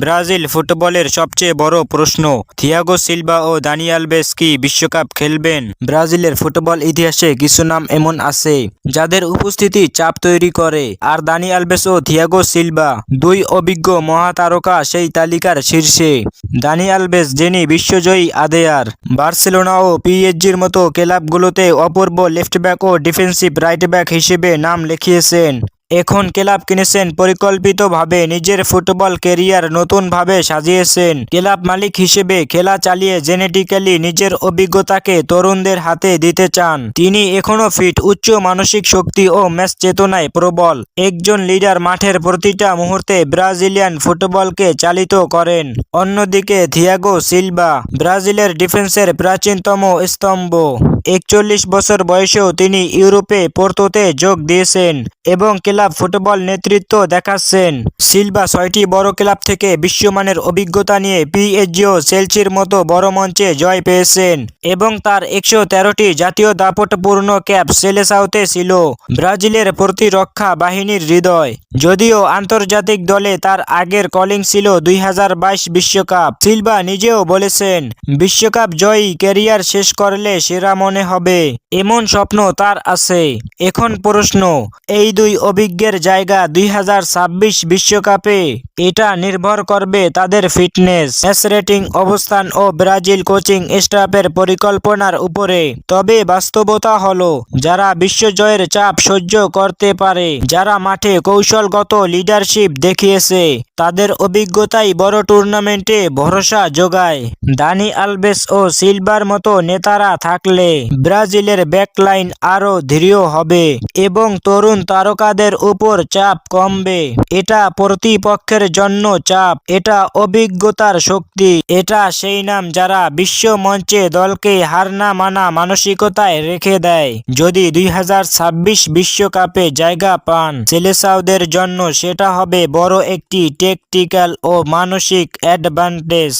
Brazil ফুটবলের সবচেয়ে বড় প্রশ্ন, থিয়াগো সিলভা ও দানিয়াল বেস কি বিশ্বকাপ খেলবেন? ব্রাজিলের ফুটবল ইতিহাসে কিছু নাম এমন আছে, যাদের উপস্থিতি চাপ তৈরি করে। আর দানি আলবেস ও থিয়াগো সিলভা দুই অভিজ্ঞ মহাতারকা সেই তালিকার শীর্ষে। দানি আলবেস যিনি বিশ্বজয়ী আদেয়ার, বার্সেলোনা ও পিএসজির মতো ক্লাবগুলোতে অপূর্ব লেফট ব্যাক ও ডিফেন্সিভ রাইট ব্যাক হিসেবে নাম লিখিয়েছেন। এখন ক্লাব কিনেছেন, পরিকল্পিতভাবে নিজের ফুটবল কেরিয়ার নতুনভাবে সাজিয়েছেন। ক্লাব মালিক হিসেবে খেলা চালিয়ে জেনেটিক্যালি নিজের অভিজ্ঞতাকে তরুণদের হাতে দিতে চান। তিনি এখনও ফিট, উচ্চ মানসিক শক্তি ও ম্যাচ চেতনায় প্রবল। একজন লিডার মাঠের প্রতিটা মুহূর্তে ব্রাজিলিয়ান ফুটবলকে চালিত করেন। অন্যদিকে থিয়াগো সিলভা, ব্রাজিলের ডিফেন্সের প্রাচীনতম স্তম্ভ। একচল্লিশ বছর বয়সেও তিনি ইউরোপে পোর্তোতে যোগ দিয়েছেন। এবং ক্লাব ফুটবল নেতৃত্ব দেখাচ্ছেন। সিলভা ছয়টি বড় ক্লাব থেকে বিশ্বমানের অভিজ্ঞতা নিয়ে পিএসজি ও চেলসির মতো বড় মঞ্চে জয় পেয়েছেন এবং তার একশো তেরোটি জাতীয় দাপটপূর্ণ ক্যাপ সেলেসাউতে ছিল। ব্রাজিলের প্রতিরক্ষা বাহিনীর হৃদয়। যদিও আন্তর্জাতিক দলে তার আগের কলিং ছিল দুই বিশ্বকাপ। সিলভা নিজেও বলেছেন, বিশ্বকাপ জয়ী ক্যারিয়ার শেষ করলে সেরা মনে হবে। এমন স্বপ্ন তার আছে। এখন প্রশ্ন, এই দুই অভিজ্ঞের জায়গা দুই বিশ্বকাপে। এটা নির্ভর করবে তাদের ফিটনেস, ম্যাচ রেটিং, অবস্থান ও ব্রাজিল কোচিং স্টাফের পরিকল্পনার উপরে। তবে বাস্তবতা হলো, যারা বিশ্বজয়ের চাপ সহ্য করতে পারে, যারা মাঠে কৌশলগত লিডারশিপ দেখিয়েছে, তাদের অভিজ্ঞতাই বড় টুর্নামেন্টে ভরসা যোগায়। দানি আলবেস ও সিলভার মতো নেতারা থাকলে ব্রাজিলের ব্যাকলাইন আরও দৃঢ় হবে এবং তরুণ তারকাদের উপর চাপ কমবে। এটা প্রতিপক্ষের জন্য চাপ, এটা অভিজ্ঞতার শক্তি, এটা সেই নাম যারা বিশ্ব মঞ্চে দলকে হার না মানা মানসিকতায় রেখে দেয়। যদি দুই বিশ্বকাপে জায়গা পান সেলেসাউদের জন্য সেটা হবে বড় একটি টেকটিক্যাল ও মানসিক অ্যাডভান্টেজ